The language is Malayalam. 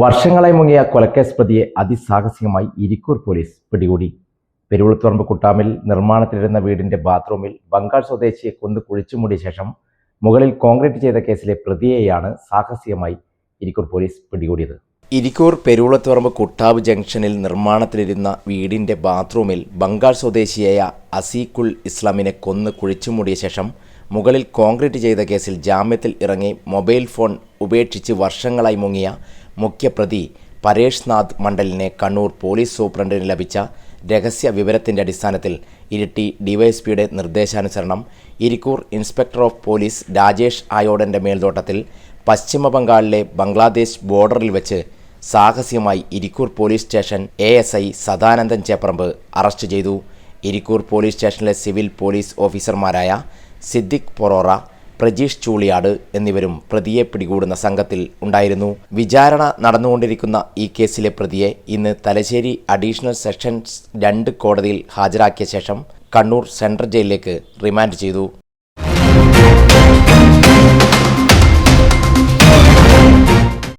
വർഷങ്ങളായി മുങ്ങിയ കൊലക്കേസ് പ്രതിയെ അതിസാഹസികമായി ഇരിക്കൂർ പോലീസ് പിടികൂടി. പെരുവളുത്തുറമ്പ് കുട്ടാമിൽ നിർമ്മാണത്തിലിരുന്ന വീടിന്റെ ബാത്റൂമിൽ ബംഗാൾ സ്വദേശിയെ കൊന്നു കുഴിച്ചുമൂടിയ ശേഷം മുകളിൽ കോൺക്രീറ്റ് ചെയ്ത കേസിലെ പ്രതിയെയാണ് സാഹസികമായി ഇരിക്കൂർ പോലീസ് പിടികൂടിയത്. ഇരിക്കൂർ പെരുവളത്തുറമ്പ് കുട്ടാവ് ജംഗ്ഷനിൽ നിർമ്മാണത്തിലിരുന്ന വീടിന്റെ ബാത്റൂമിൽ ബംഗാൾ സ്വദേശിയായ അസീഖുൽ ഇസ്ലാമിനെ കൊന്ന് കുഴിച്ചുമൂടിയ ശേഷം മുകളിൽ കോൺക്രീറ്റ് ചെയ്ത കേസിൽ ജാമ്യത്തിൽ ഇറങ്ങി മൊബൈൽ ഫോൺ ഉപേക്ഷിച്ച് വർഷങ്ങളായി മുങ്ങിയ മുഖ്യപ്രതി പരേഷ് നാഥ് മണ്ഡലിനെ കണ്ണൂർ പോലീസ് സൂപ്രണ്ടിന് ലഭിച്ച രഹസ്യ വിവരത്തിന്റെ അടിസ്ഥാനത്തിൽ ഇരിട്ടി ഡിവൈഎസ്പിയുടെ നിർദ്ദേശാനുസരണം Irikkur inspector of police Rajesh ആയോഡന്റെ മേൽനോട്ടത്തിൽ പശ്ചിമ ബംഗാളിലെ ബംഗ്ലാദേശ് ബോർഡറിൽ വെച്ച് സാഹസികമായി Irikkur police station A S I Sadanandan Chepparamba arrest ചെയ്തു. ഇരിക്കൂർ പോലീസ് സ്റ്റേഷനിലെ സിവിൽ പോലീസ് ഓഫീസർമാരായ സിദ്ദിഖ് പൊറോറ പ്രജീഷ് ചൂളിയാട് എന്നിവരും പ്രതിയെ പിടികൂടുന്ന സംഘത്തിൽ ഉണ്ടായിരുന്നു. വിചാരണ നടന്നുകൊണ്ടിരിക്കുന്ന ഈ കേസിലെ പ്രതിയെ ഇന്ന് തലശ്ശേരി അഡീഷണൽ സെഷൻസ് രണ്ട് കോടതിയിൽ ഹാജരാക്കിയ ശേഷം കണ്ണൂർ സെൻട്രൽ ജയിലിലേക്ക് റിമാൻഡ് ചെയ്തു.